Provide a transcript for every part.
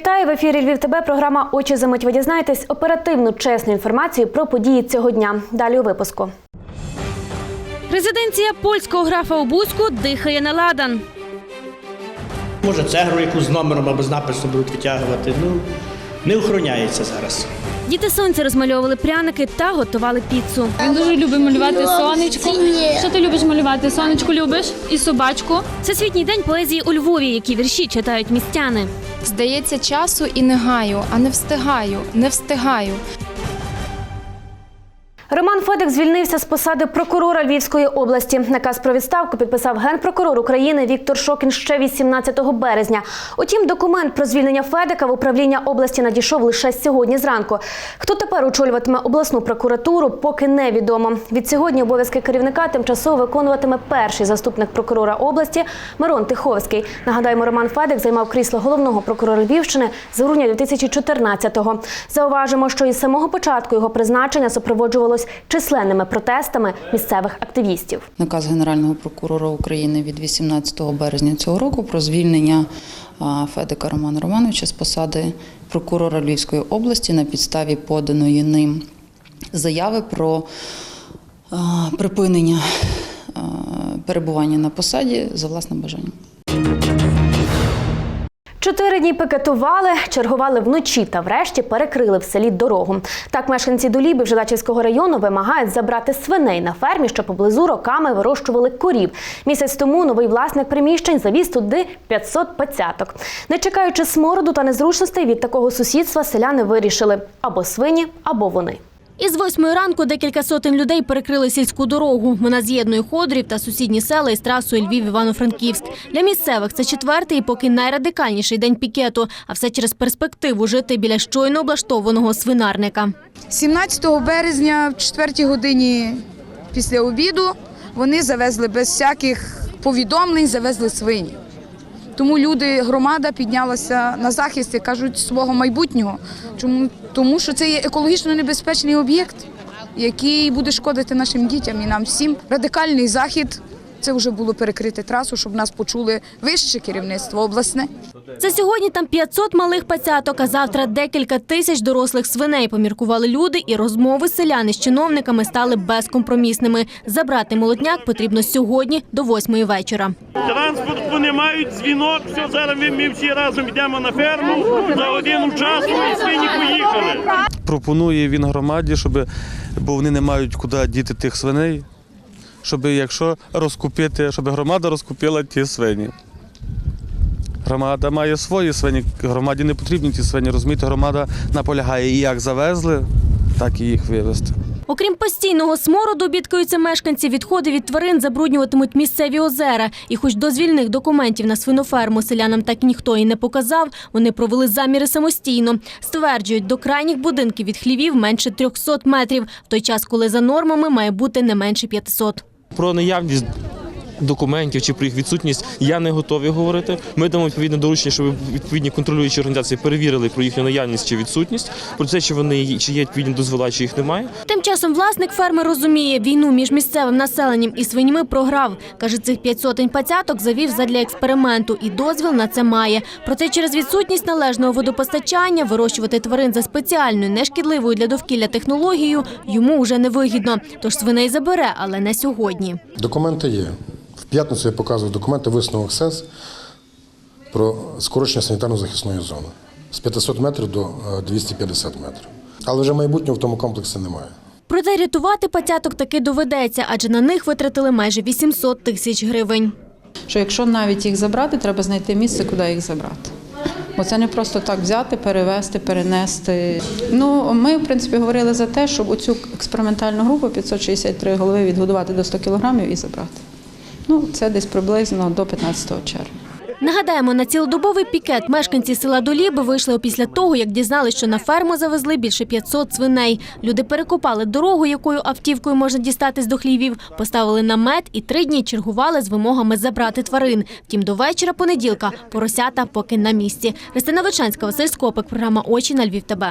Вітаю в ефірі Львів ТБ. Програма Очі за мить. Ви дізнаєтесь оперативну чесну інформацію про події цього дня. Далі у випуску. Резиденція польського графа у Бузьку дихає на ладан. Може, цегру яку з номером або з написом будуть витягувати. Ну, не охороняється зараз. Діти сонця розмальовували пряники та готували піцу. Він дуже любить малювати сонечко. Що ти любиш малювати? Сонечко любиш і собачку. Всесвітній день поезії у Львові, які вірші читають містяни. Здається, часу і не гаю, а не встигаю, не встигаю. Роман Федик звільнився з посади прокурора Львівської області. Наказ про відставку підписав генпрокурор України Віктор Шокін ще 18 березня. Утім, документ про звільнення Федика в управління області надійшов лише сьогодні зранку. Хто тепер очолюватиме обласну прокуратуру, поки невідомо. Від сьогодні обов'язки керівника тимчасово виконуватиме перший заступник прокурора області Мирон Тиховський. Нагадаємо, Роман Федик займав крісло головного прокурора Львівщини з грудня 2014-го. Зауважимо, що із самого початку його призначення супроводжувалось численними протестами місцевих активістів. Наказ Генерального прокурора України від 18 березня цього року про звільнення Федика Романа Романовича з посади прокурора Львівської області на підставі поданої ним заяви про припинення перебування на посаді за власним бажанням. Чотири дні пикетували, чергували вночі та врешті перекрили в селі дорогу. Так мешканці Доліби Жидачівського району вимагають забрати свиней на фермі, що поблизу роками вирощували корів. Місяць тому новий власник приміщень завіз туди 500 пацяток. Не чекаючи смороду та незручностей від такого сусідства, селяни вирішили або свині, або вони. Із восьмої ранку декілька сотень людей перекрили сільську дорогу. Вона з'єднує Ходорів та сусідні села із трасою Львів-Івано-Франківськ. Для місцевих це четвертий і поки найрадикальніший день пікету, а все через перспективу жити біля щойно облаштованого свинарника. 17 березня, в 4 годині після обіду, вони завезли без всяких повідомлень, завезли свині. Тому люди, громада піднялася на захист, як кажуть, свого майбутнього. Чому? Тому що це є екологічно небезпечний об'єкт, який буде шкодити нашим дітям і нам всім. Радикальний захід це вже було перекрити трасу, щоб нас почули вище керівництво обласне. Це сьогодні там 500 малих пацяток, а завтра декілька тисяч дорослих свиней. Поміркували люди, і розмови селяни з чиновниками стали безкомпромісними. Забрати молотняк потрібно сьогодні до восьмої вечора. Транспорту не мають, дзвінок, все, зараз ми, ми всі разом йдемо на ферму за годину часу і свині поїхали. пропонує він громаді, щоб, бо вони не мають куди діти тих свиней, щоб якщо розкупити, щоб громада розкупила ті свині. Громада має свої свині, громаді не потрібні ті свині. Розумієте, громада наполягає і як завезли, так і їх вивезти. Окрім постійного смороду, бідкаються мешканці, відходи від тварин забруднюватимуть місцеві озера. І хоч дозвільних документів на свиноферму селянам так ніхто і не показав, вони провели заміри самостійно. Стверджують, до крайніх будинків від хлівів менше 300 метрів, в той час, коли за нормами має бути не менше 500. Про наявність документів чи про їх відсутність я не готовий говорити. Ми дамо відповідне доручення, щоб відповідні контролюючі організації перевірили про їхню наявність чи відсутність, про те, чи вони чи є відповідні дозвола, чи їх немає. Тим часом власник ферми розуміє, війну між місцевим населенням і свиньми програв. Каже, цих п'ять сотень пацяток завів задля експерименту і дозвіл на це має. Проте через відсутність належного водопостачання вирощувати тварин за спеціальною, нешкідливою для довкілля технологією йому вже не вигідно. Тож свиней забере, але не сьогодні. Документи є. П'ятницю я показував документи висновок СЕС про скорочення санітарно-захисної зони з 500 метрів до е, 250 метрів. Але вже майбутнього в тому комплексі немає. Проте рятувати пацяток таки доведеться, адже на них витратили майже 800 тисяч гривень. Що якщо навіть їх забрати, треба знайти місце, куди їх забрати. Бо це не просто так взяти, перевезти, перенести. Ну, ми, в принципі, говорили за те, щоб оцю експериментальну групу 563 голови відгодувати до 100 кілограмів і забрати. Ну, це десь приблизно до 15 червня. Нагадаємо, на цілодобовий пікет мешканці села Доліби вийшли після того, як дізналися, що на ферму завезли більше 500 свиней. Люди перекопали дорогу, якою автівкою можна дістатись до хлівів, поставили намет і три дні чергували з вимогами забрати тварин. Втім, до вечора понеділка поросята поки на місці. Христина Вичанська, Василь Скопик, програма Очі на Львів. ТБ.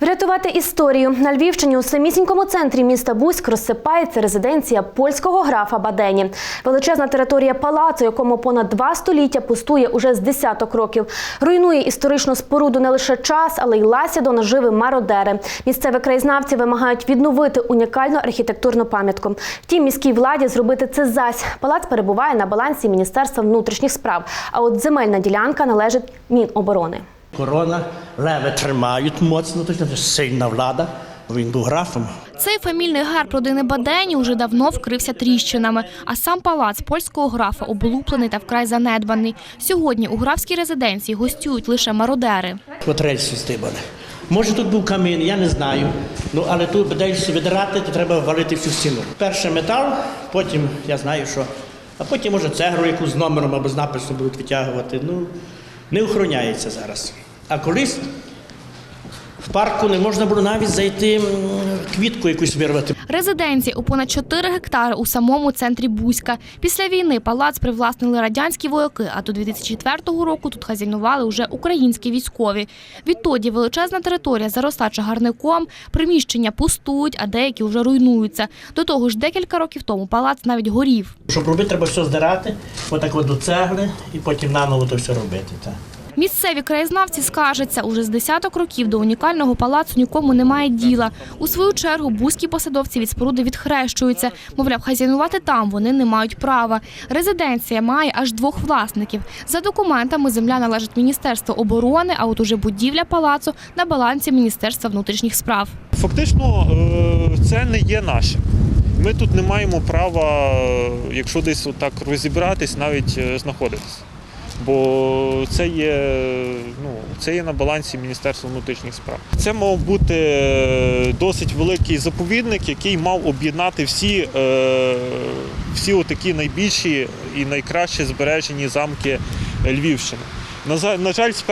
Врятувати історію на Львівщині у самісінькому центрі міста Буськ розсипається резиденція польського графа Бадені. Величезна територія палацу, якому понад два століття пустує уже з десяток років. Руйнує історичну споруду не лише час, але й лася до наживи мародери. Місцеві краєзнавці вимагають відновити унікальну архітектурну пам'ятку. Втім, міській владі зробити це зась. Палац перебуває на балансі Міністерства внутрішніх справ. А от земельна ділянка належить Міноборони. Корона, леви тримають моцно, точно це сильна влада. Він був графом. Цей фамільний герб родини Бадені уже давно вкрився тріщинами, а сам палац польського графа облуплений та вкрай занедбаний. Сьогодні у графській резиденції гостюють лише мародери. От рельси здибали. Може тут був камін, я не знаю. Ну але тут десь видирати, то треба валити всю стіну. Перше метал, потім я знаю, що. А потім може цегру яку з номером або з написом будуть витягувати. Ну, не охороняється зараз. А колись в парку не можна було навіть зайти квітку якусь вирвати. Резиденція у понад 4 гектари у самому центрі Бузька. Після війни палац привласнили радянські вояки, а до 2004 року тут хазяйнували вже українські військові. Відтоді величезна територія заросла чагарником, приміщення пустують, а деякі вже руйнуються. До того ж, декілька років тому палац навіть горів. Щоб робити, треба все здирати, отак от до цегли і потім наново то все робити. Так. Місцеві краєзнавці скаржаться, уже з десяток років до унікального палацу нікому немає діла. У свою чергу бузькі посадовці від споруди відхрещуються. Мовляв, хазяйнувати там вони не мають права. Резиденція має аж двох власників. За документами земля належить Міністерству оборони, а от уже будівля палацу на балансі Міністерства внутрішніх справ. Фактично, е, це не є наше. Ми тут не маємо права, е, якщо десь так розібратись, навіть е, знаходитись. Бо це є, ну, це є на балансі Міністерства внутрішніх справ. Це мав бути е, досить великий заповідник, який мав об'єднати всі, е, всі отакі найбільші і найкраще збережені замки Львівщини. На жаль, з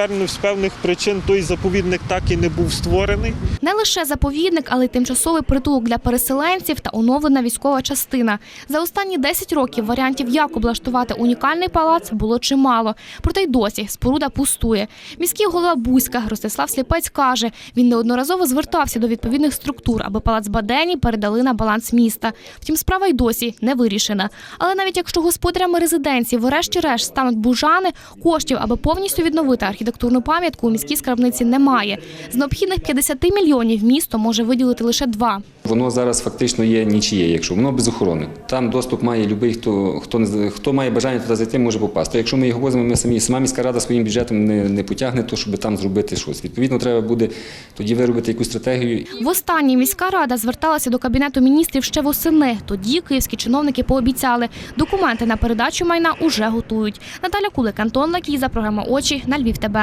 певних причин той заповідник так і не був створений. Не лише заповідник, але й тимчасовий притулок для переселенців та оновлена військова частина. За останні 10 років варіантів, як облаштувати унікальний палац, було чимало. Проте й досі споруда пустує. Міський голова Бузька Ростислав Сліпець каже, він неодноразово звертався до відповідних структур, аби палац Бадені передали на баланс міста. Втім, справа й досі не вирішена. Але навіть якщо господарями резиденції врешті-решт стануть бужани, коштів, аби повністю відновити архітектурну пам'ятку, у міській скарбниці немає. З необхідних 50 мільйонів місто може виділити лише два. Воно зараз фактично є нічиє, якщо воно без охорони. Там доступ має будь-хто, хто, хто, не- хто має бажання туди зайти, може попасти. Якщо ми його возимо, ми самі, сама міська рада своїм бюджетом не, не потягне, то щоб там зробити щось. Відповідно, треба буде тоді виробити якусь стратегію Востаннє міська рада зверталася до кабінету міністрів ще восени. Тоді київські чиновники пообіцяли, документи на передачу майна уже готують. Наталя Кулик, Антон Лакіза, програма Очі на Львів. ТБ.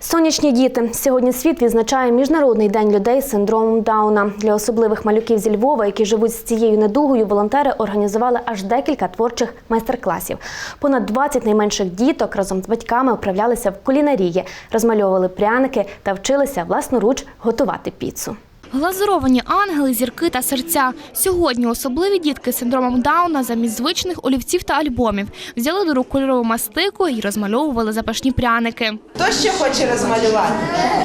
Сонячні діти. Сьогодні світ відзначає Міжнародний день людей з синдромом Дауна. Для особливих малюків зі Львова, які живуть з цією недугою, волонтери організували аж декілька творчих майстер-класів. Понад 20 найменших діток разом з батьками вправлялися в кулінарії, розмальовували пряники та вчилися власноруч готувати піцу. Глазуровані ангели, зірки та серця. Сьогодні особливі дітки з синдромом Дауна замість звичних олівців та альбомів взяли до рук кольорову мастику і розмальовували запашні пряники. Хто ще хоче розмалювати?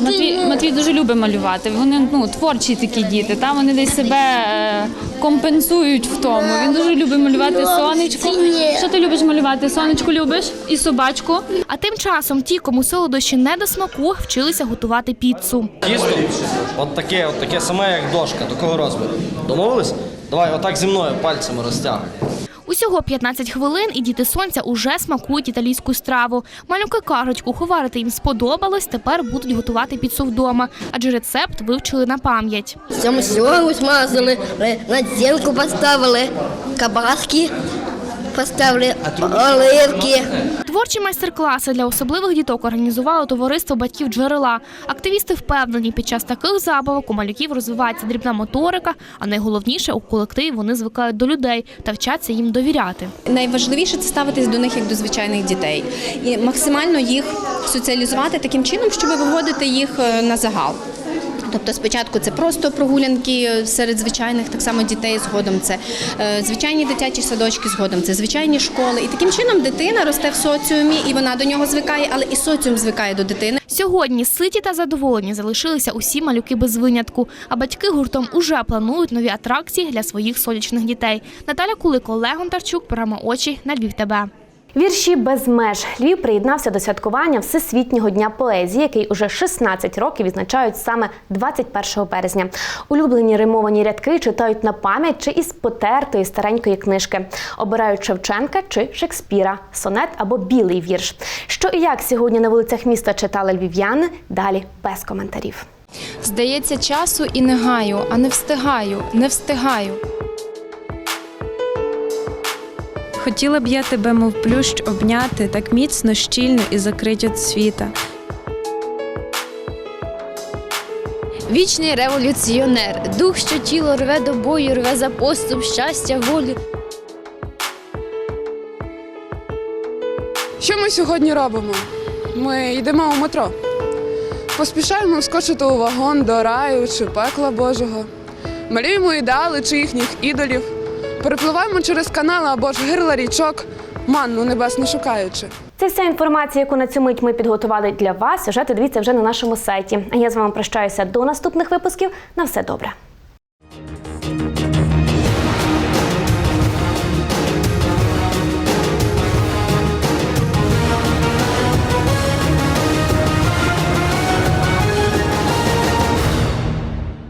Матвій, Матвій дуже любить малювати. Вони ну, творчі такі діти. Там вони десь себе е, компенсують в тому. Він дуже любить малювати сонечко. Що ти любиш малювати? Сонечку любиш? І собачку. А тим часом ті, кому солодощі не до смаку, вчилися готувати піцу. Тісто от таке, от таке саме, як дошка, такого розміру. Домовились? Давай, отак зі мною пальцями розтягуй. Усього 15 хвилин, і діти сонця уже смакують італійську страву. Малюки кажуть, куховарити їм сподобалось, тепер будуть готувати піцу вдома, адже рецепт вивчили на пам'ять. Цьому сьогодні смазали, надзінку поставили, кабаски поставили, оливки. Творчі майстер-класи для особливих діток організувало товариство батьків джерела. Активісти впевнені, під час таких забавок у малюків розвивається дрібна моторика, а найголовніше у колективі вони звикають до людей та вчаться їм довіряти. Найважливіше це ставитись до них як до звичайних дітей і максимально їх соціалізувати таким чином, щоб виводити їх е, на загал. Тобто спочатку це просто прогулянки серед звичайних так само дітей, згодом це е, звичайні дитячі садочки, згодом це звичайні школи. І таким чином дитина росте в соціумі, і вона до нього звикає, але і соціум звикає до дитини. Сьогодні ситі та задоволені залишилися усі малюки без винятку, а батьки гуртом уже планують нові атракції для своїх сонячних дітей. Наталя Кулик, Олег Гонтарчук, програма Очі на Львів ТБ. Вірші без меж Львів приєднався до святкування Всесвітнього дня поезії, який уже 16 років відзначають саме 21 березня. Улюблені римовані рядки читають на пам'ять чи із потертої старенької книжки. Обирають Шевченка чи Шекспіра, сонет або білий вірш. Що і як сьогодні на вулицях міста читали львів'яни? Далі без коментарів. Здається, часу і не гаю, а не встигаю, не встигаю. Хотіла б я тебе, мов плющ, обняти так міцно, щільно і закрить від світа. Вічний революціонер, дух, що тіло рве до бою, рве за поступ, щастя, волю. Що ми сьогодні робимо? Ми йдемо у метро. Поспішаємо вскочити у вагон до раю чи пекла Божого. Малюємо ідеали чи їхніх ідолів. Перепливаємо через канали або ж гирла річок, манну небесну шукаючи. Це вся інформація, яку на цю мить ми підготували для вас. Сюжети дивіться вже на нашому сайті. А я з вами прощаюся до наступних випусків. На все добре.